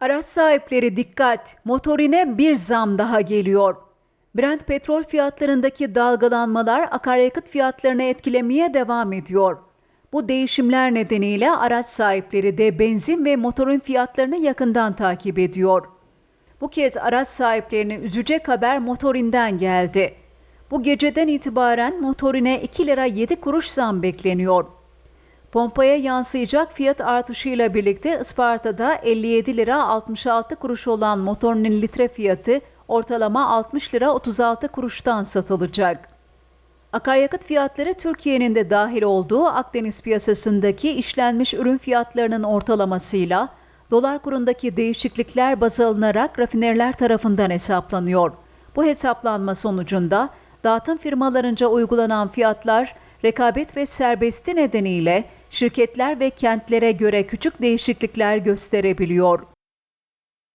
Araç sahipleri dikkat, motorine bir zam daha geliyor. Brent petrol fiyatlarındaki dalgalanmalar akaryakıt fiyatlarını etkilemeye devam ediyor. Bu değişimler nedeniyle araç sahipleri de benzin ve motorun fiyatlarını yakından takip ediyor. Bu kez araç sahiplerini üzecek haber motorinden geldi. Bu geceden itibaren motorine 2 lira 7 kuruş zam bekleniyor. Pompaya yansıyacak fiyat artışıyla birlikte Isparta'da 57 lira 66 kuruş olan motorun litre fiyatı ortalama 60 lira 36 kuruştan satılacak. Akaryakıt fiyatları Türkiye'nin de dahil olduğu Akdeniz piyasasındaki işlenmiş ürün fiyatlarının ortalamasıyla dolar kurundaki değişiklikler baz alınarak rafineriler tarafından hesaplanıyor. Bu hesaplanma sonucunda dağıtım firmalarınca uygulanan fiyatlar rekabet ve serbesti nedeniyle şirketler ve kentlere göre küçük değişiklikler gösterebiliyor.